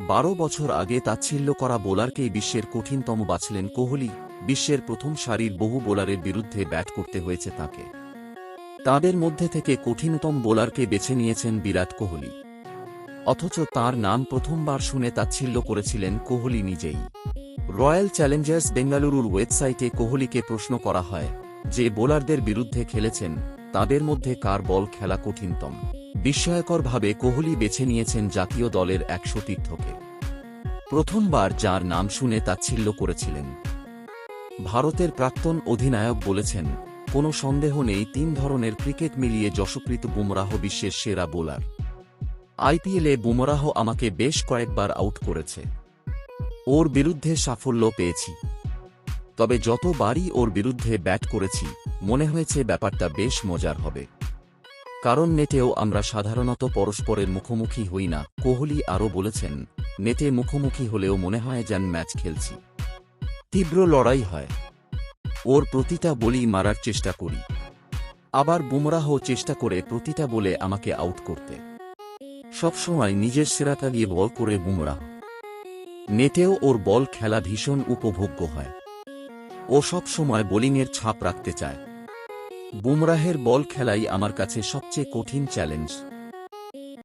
বারো বছর আগে তাচ্ছিল্য করা বোলারকেই বিশ্বের কঠিনতম বাছলেন কোহলি, বিশ্বের প্রথম সারির বহু বোলারের বিরুদ্ধে ব্যাট করতে হয়েছে তাকে। তাদের মধ্যে থেকে কঠিনতম বোলারকে বেছে নিয়েছেন বিরাট কোহলি। অথচ তার নাম প্রথমবার শুনে তাচ্ছিল্য করেছিলেন কোহলি নিজেই। রয়্যাল চ্যালেঞ্জার্স বেঙ্গালুরুর ওয়েবসাইটে কোহলিকে প্রশ্ন করা হয়, যে বোলারদের বিরুদ্ধে খেলেছেন, তাদের মধ্যে কার বল খেলা কঠিনতম? বিস্ময়করভাবে কোহলি বেছে নিয়েছেন জাতীয় দলের এক সতীর্থকে প্রথমবার যার নাম শুনে তাচ্ছিল্য করেছিলেন। ভারতের প্রাক্তন অধিনায়ক বলেছেন, কোনো সন্দেহ নেই, তিন ধরনের ক্রিকেট মিলিয়ে যশকৃত বুমরাহ বিশ্বের সেরা বোলার। আইপিএলে বুমরাহ আমাকে বেশ কয়েকবার আউট করেছে। ওর বিরুদ্ধে সাফল্য পেয়েছি। তবে যতবারই ওর বিরুদ্ধে ব্যাট করেছি, মনে হয়েছে ব্যাপারটা বেশ মজার হবে। কারণ নেটেও আমরা সাধারণত পরস্পরের মুখোমুখি হই না, কোহলি আরও বলেছেন, নেটে মুখোমুখি হলেও মনে হয় যেন ম্যাচ খেলছি। তীব্র লড়াই হয়। ওর প্রতিটা বলি মারার চেষ্টা করি। আবার বুমরাহ চেষ্টা করে প্রতিটা বলে আমাকে আউট করতে। সবসময় নিজের সেরাটা দিয়ে বল করে বুমরাহ। নেটেও ওর বল খেলা ভীষণ উপভোগ্য হয়। ও সব সময় বোলিংয়ের ছাপ রাখতে চায়। বুমরাহের বল খেলাই আমার কাছে সবচেয়ে কঠিন চ্যালেঞ্জ।